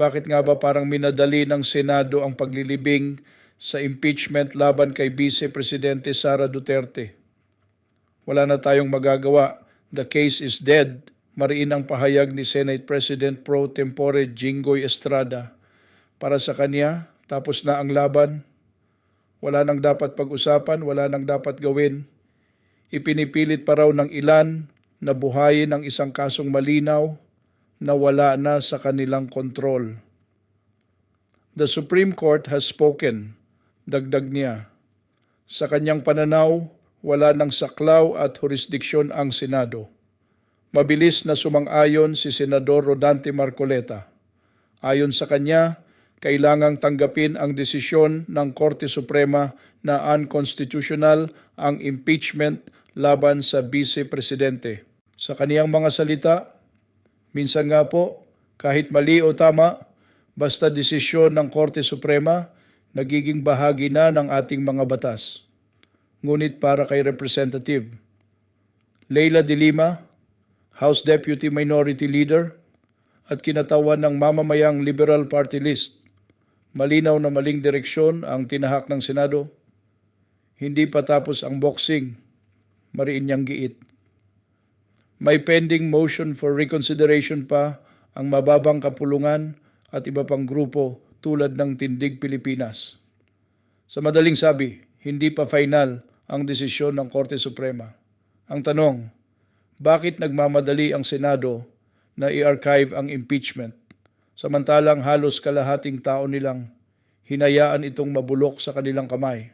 Bakit nga ba parang minadali ng Senado ang paglilibing sa impeachment laban kay Vice Presidente Sara Duterte? Wala na tayong magagawa. The case is dead. Mariin ang pahayag ni Senate President Pro Tempore Jinggoy Estrada. Para sa kanya, tapos na ang laban. Wala nang dapat pag-usapan, wala nang dapat gawin. Ipinipilit pa raw ng ilan na buhayin ang isang kasong malinaw na wala na sa kanilang kontrol. The Supreme Court has spoken, dagdag niya. Sa kanyang pananaw, wala nang saklaw at jurisdiksyon ang Senado. Mabilis na sumang-ayon si Senador Rodante Marcoleta. Ayon sa kanya, kailangang tanggapin ang desisyon ng Korte Suprema na unconstitutional ang impeachment laban sa Vice Presidente. Sa kaniyang mga salita, minsan nga po, kahit mali o tama, basta desisyon ng Korte Suprema, nagiging bahagi na ng ating mga batas. Ngunit para kay Representative Leila de Lima, House Deputy Minority Leader, at kinatawan ng mamamayang Liberal Party List, malinaw na maling direksyon ang tinahak ng Senado. Hindi pa tapos ang boxing, mariin niyang giit. May pending motion for reconsideration pa ang mababang kapulungan at iba pang grupo tulad ng Tindig Pilipinas. Sa madaling sabi, hindi pa final ang desisyon ng Korte Suprema. Ang tanong, bakit nagmamadali ang Senado na i-archive ang impeachment samantalang halos kalahating tao nilang hinayaan itong mabulok sa kanilang kamay?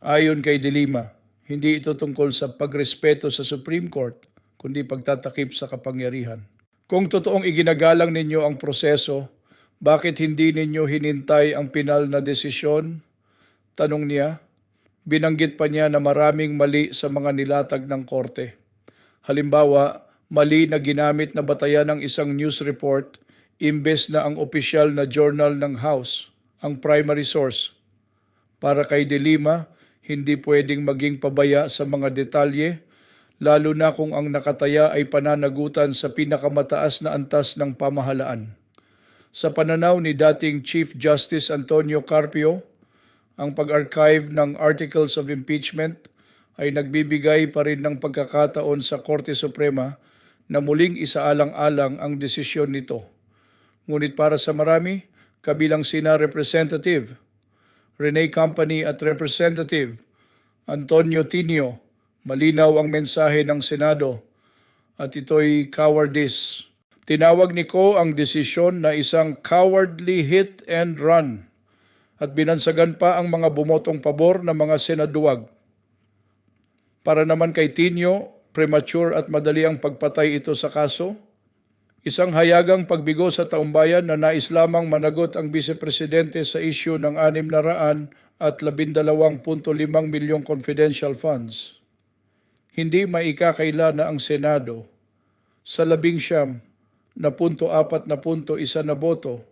Ayon kay Dilima, hindi ito tungkol sa pagrespeto sa Supreme Court, kundi pagtatakip sa kapangyarihan. Kung totoong iginagalang ninyo ang proseso, bakit hindi ninyo hinintay ang pinal na desisyon? Tanong niya. Binanggit pa niya na maraming mali sa mga nilatag ng korte. Halimbawa, mali na ginamit na batayan ng isang news report imbes na ang opisyal na journal ng House, ang primary source. Para kay Delima, hindi pwedeng maging pabaya sa mga detalye, lalo na kung ang nakataya ay pananagutan sa pinakamataas na antas ng pamahalaan. Sa pananaw ni dating Chief Justice Antonio Carpio, ang pag-archive ng Articles of Impeachment ay nagbibigay pa rin ng pagkakataon sa Korte Suprema na muling isaalang-alang ang desisyon nito. Ngunit para sa marami, kabilang sina Representative Rene Company at Representative Antonio Tinio, malinaw ang mensahe ng Senado at ito'y cowardice. Tinawag ni Ko ang desisyon na isang cowardly hit and run at binansagan pa ang mga bumotong pabor na mga senaduwag. Para naman kay Tinio, premature at madali ang pagpatay ito sa kaso. Isang hayagang pagbigo sa taumbayan na nais lamang managot ang Vice Presidente sa isyu ng 6 na raan at 12.5 milyong confidential funds. Hindi maikakaila na ang Senado sa labing siyam na punto apat na punto isa na boto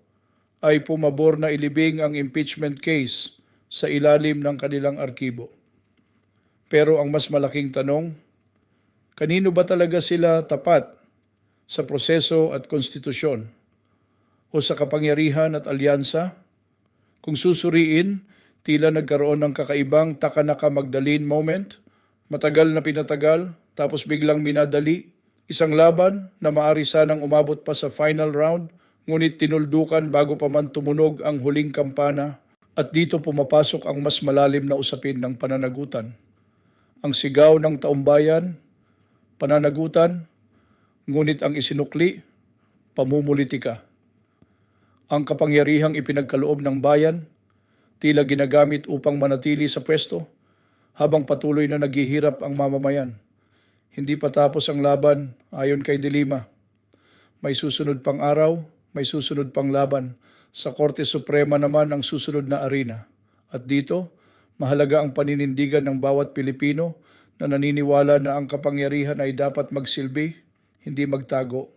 ay pumabor na ilibing ang impeachment case sa ilalim ng kanilang arkibo. Pero ang mas malaking tanong, kanino ba talaga sila tapat sa proseso at konstitusyon o sa kapangyarihan at alyansa? Kung susuriin, tila nagkaroon ng kakaibang takanaka Magdalene moment, matagal na pinatagal, tapos biglang minadali, isang laban na maari sanang umabot pa sa final round, ngunit tinuldukan bago pa man tumunog ang huling kampana at dito pumapasok ang mas malalim na usapin ng pananagutan. Ang sigaw ng taumbayan, pananagutan, ngunit ang isinukli, pamumulitika. Ang kapangyarihang ipinagkaloob ng bayan, tila ginagamit upang manatili sa pwesto, habang patuloy na naghihirap ang mamamayan. Hindi pa tapos ang laban ayon kay Dilima. May susunod pang araw, may susunod pang laban. Sa Korte Suprema naman ang susunod na arena. At dito, mahalaga ang paninindigan ng bawat Pilipino na naniniwala na ang kapangyarihan ay dapat magsilbi, hindi magtago.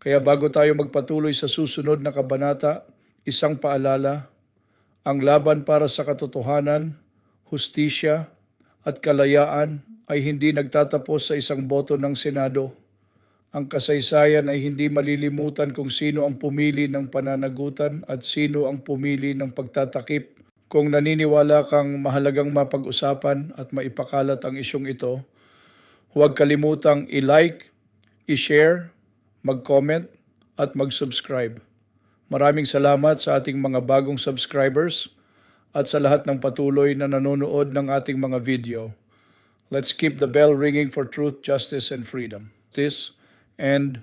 Kaya bago tayo magpatuloy sa susunod na kabanata, isang paalala, ang laban para sa katotohanan, hustisya at kalayaan ay hindi nagtatapos sa isang boto ng Senado. Ang kasaysayan ay hindi malilimutan kung sino ang pumili ng pananagutan at sino ang pumili ng pagtatakip. Kung naniniwala kang mahalagang mapag-usapan at maipakalat ang isyong ito, huwag kalimutang i-like, i-share, mag-comment at mag-subscribe. Maraming salamat sa ating mga bagong subscribers at sa lahat ng patuloy na nanonood ng ating mga video. Let's keep the bell ringing for truth, justice, and freedom. This and